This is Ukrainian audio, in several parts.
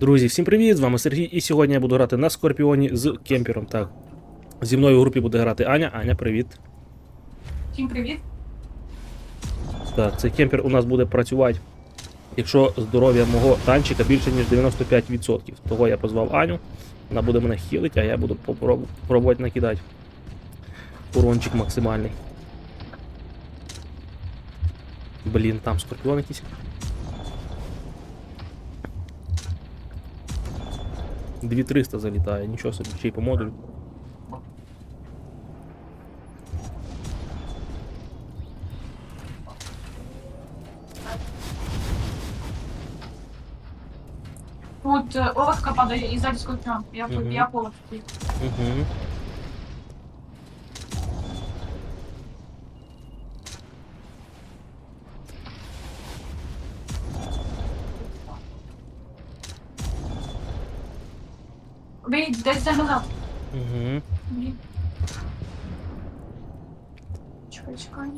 Друзі, всім привіт! З вами Сергій, і сьогодні я буду грати на Скорпіоні з кемпером. Так. Зі мною в групі буде грати Аня. Аня, привіт. Всім привіт. Так, цей кемпер у нас буде працювати, якщо здоров'я мого танчика більше, ніж 95%. Того я позвав Аню. Вона буде мене хілити, а я буду пробувати накидати. Урончик максимальний. Блін, там скорпіон якийсь. Дві 300 залітає, нічого собі, ще й по модулю. Тут е, оводка падає і ззаді скорпіон. Я, Мгм. я повод. Угу. Вийдь, десь за назад. Угу. Чекай, чекай.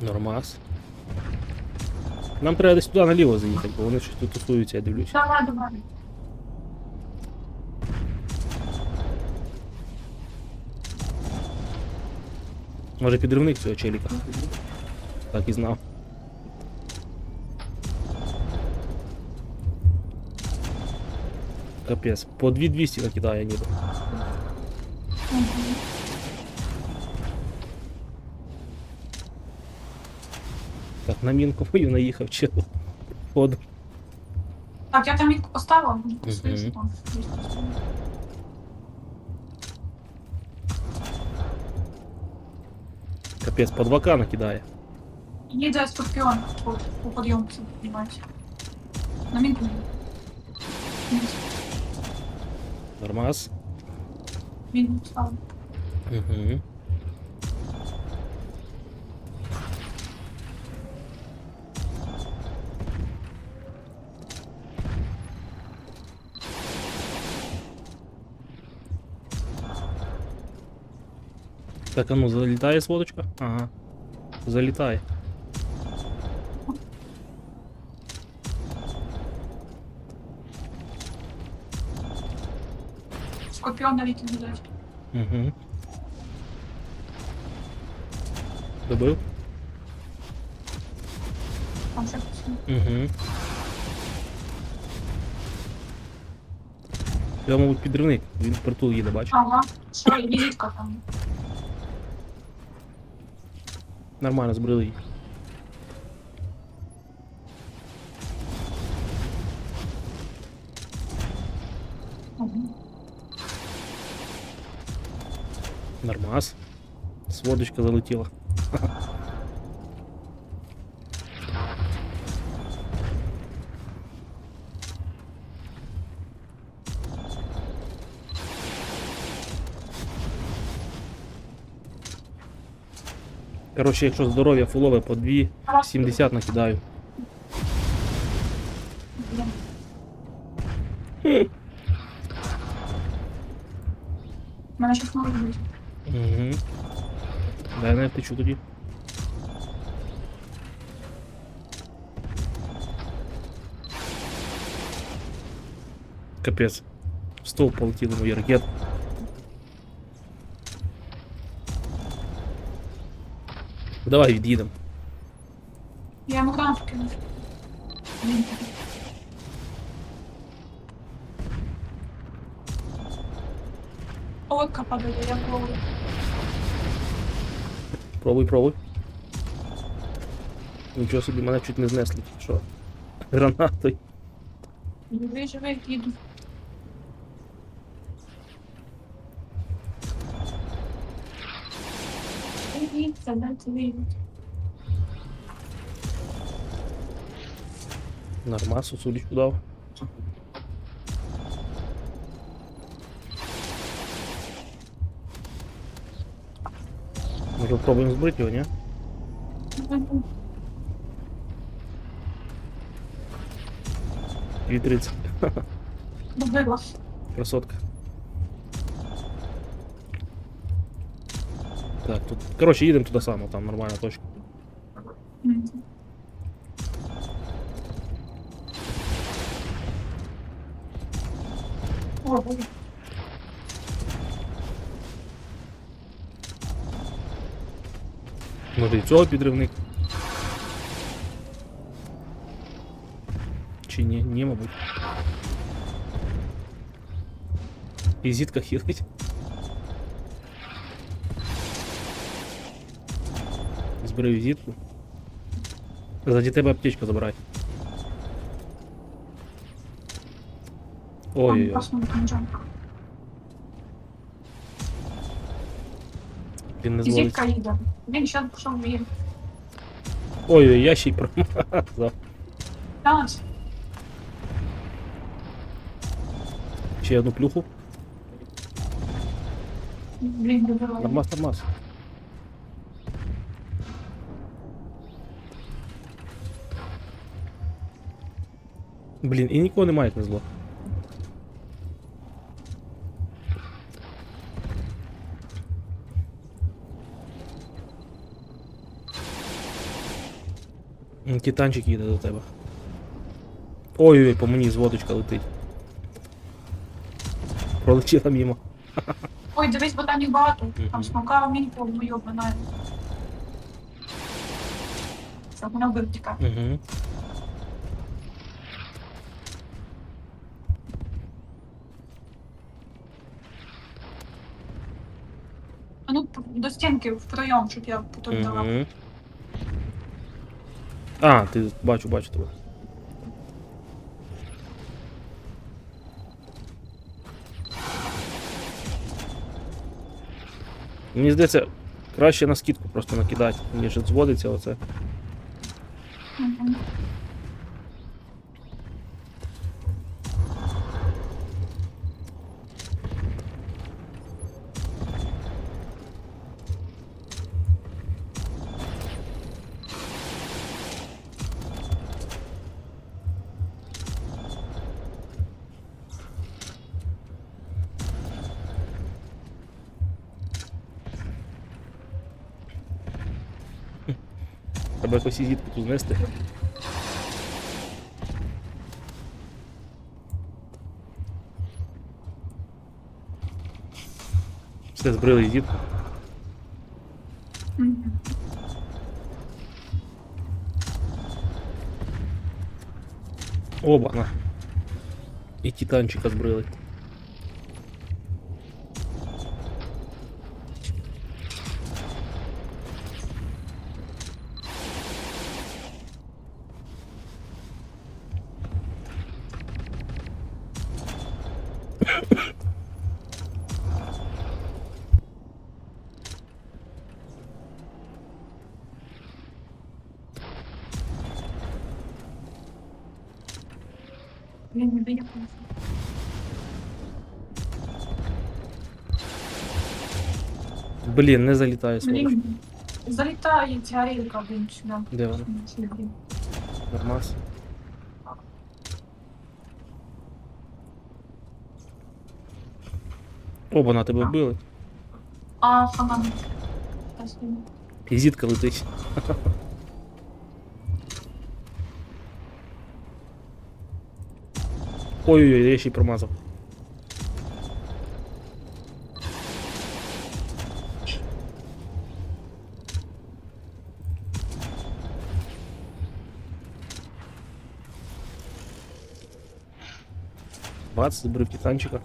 Нормас. Нам треба десь туди наліво заїхати, бо вони щось тут тусуються, я дивлюсь. Давай, давай. Може підривник цього челіка. Так і знав. Капець, по 2200 накидає ніби. Мгм. Так, на мінку мою наїхав чел. Ходу. Так, я там мітку поставила, можу Мгм. посвідчити там. Капець, по 2К накидає. Їде скорпіон по, по подйомці, піднімається. На мінку. Мінку. Нормас. Мінку поставила. Угу. Так, а ну залітає сводочка? Ага. Залітає. Скорпіон на віки буде. Угу. Добив? Там ще. Угу. Я, мабуть, підривник. Він в притул їде, бачиш? Ага. Що, візитка там. Нормально, збрили її. Нормас. Сводочка залетіла. Коротше, якщо здоров'я фулове по 2,70 накидаю. Дай не втечу тоді. Капець. В стовп полетіли мої ракети. Давай від'їдемо. Я йому гранату кинув. Блін. Оводка падає, я пробую. Пробуй, пробуй. Нічого собі мене чуть не знесли, що. Гранатою. Живий, живий, їду. Нормасу сулічку дав. Може пробуємо збрити його, ні? Дві 30. Добила. Красотка. Так, тут. Коротше, їдемо туди само, там нормальна точка. Мгм. О, Може і цього підривник. Чи ні? Ні, мабуть. І зітка хілить. Зберив зітку. Заді тебе аптечку забирай. Там Ой-ой-ой. Він не І зірка зводиться. їде. Він ще пішов він. Ой-ой, я ще й промазав. Танець. Ще одну плюху. Блін, добиває. Нормас, нормас. Блін, і нікого немає, як не зло. Титанчик їде до тебе. Ой-ой, по мені зводочка летить. Пролетіла мимо. Ой, дивись, бо там їх багато. Там смока обминає. Щоб мене вбив тікати. Угу. А ну до стінки в щоб я потім дала. Угу. А, ти бачу, бачу тебе. Мені здається, краще на скидку просто накидати, ніж зводиться оце. Треба якось і зітку тут знести. Все, збрили зітку. Мгм. Оба, на. І титанчика збрили. Блін, не доїхав. Блін, не залітає сволоч. Блін, залітає ця рілка, блін, сюди. Де вона? Нормас. Оба на тебе вбили. А. І зітка летить. Ой-ой-ой, я ще й промазав. Бац, забрив титанчика.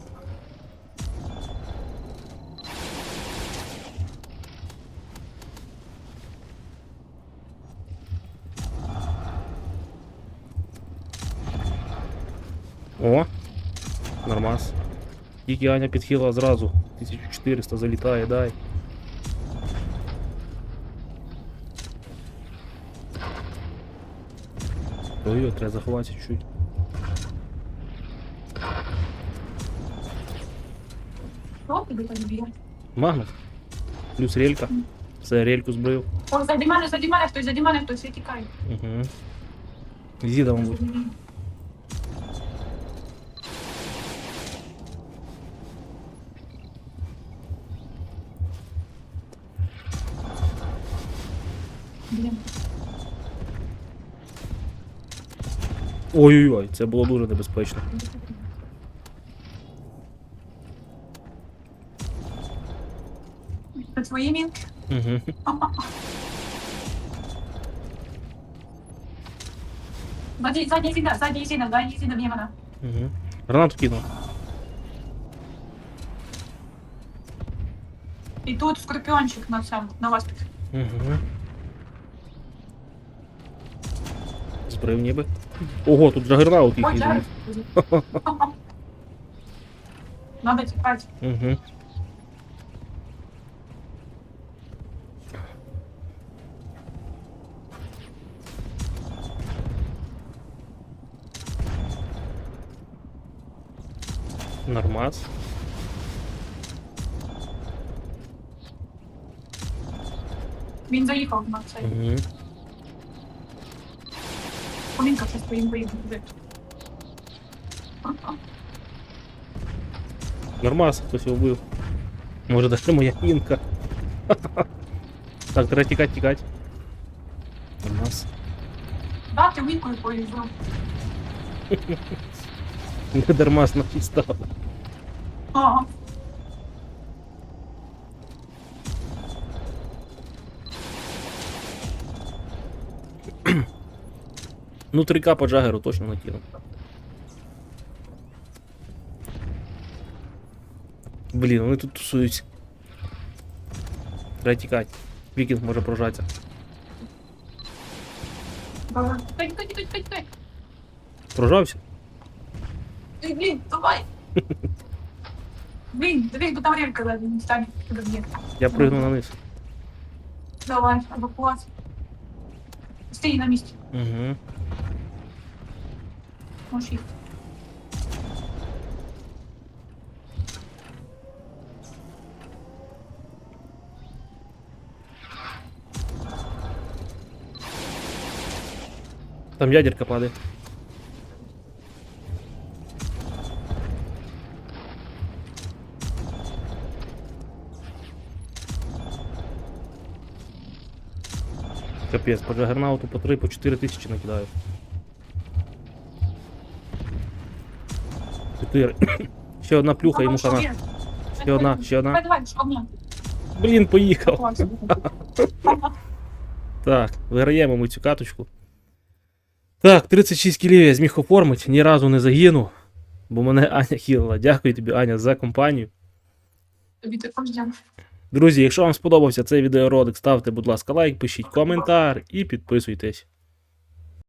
Тільки Аня підхила зразу. 1400 залітає, дай. Ой, треба заховатися чуть. Магнус. Плюс релька. Все, рельку збрив. Ой, заді мене, заді мене хтось, заді мене хтось, я тікаю. Угу. Зіда, мабуть. Ой-ой-ой, це було дуже небезпечно. Це твої мінки? Угу. Задній, задній задній сідав, задній сідав, є вона. Угу. Гранату кинув. І тут скорпіончик на сам, на госпіталі. Угу. Збрив ніби. Ого, тут джагернаут Ой, якийсь. джарик. Надо тікати. Угу. Нормас. Він заїхав на цей. Угу. Помінка це своїм туди. Нормас, хтось його вбив. Може, даже моя мінка. Так, треба тікати, тікати. Нормас. Да, ти мінкою поїздив. Не дарма на став. Ага. Ну, 3К по джагеру точно накину. Блін, вони тут тусуються. Треба тікати. Вікінг може прожатися. Тікай, тікай, тікай. Прожався? Блін, давай. Блін, дивись, бо там релька не стане. тебе. Я пригну на низ. Давай, евакуація. Стій на місці. Угу. Можеш їхати. Там ядерка падає. Капець, по джагернауту по 3, по 4 тисячі накидаю. 4. Ще одна плюха йому хана. Ще одна, ще одна. Блін, поїхав. Так, виграємо ми цю каточку. Так, 36 кілів я зміг оформити, ні разу не загинув, бо мене Аня хілила. Дякую тобі, Аня, за компанію. Тобі також дякую. Друзі, якщо вам сподобався цей відеоролик, ставте, будь ласка, лайк, пишіть коментар і підписуйтесь.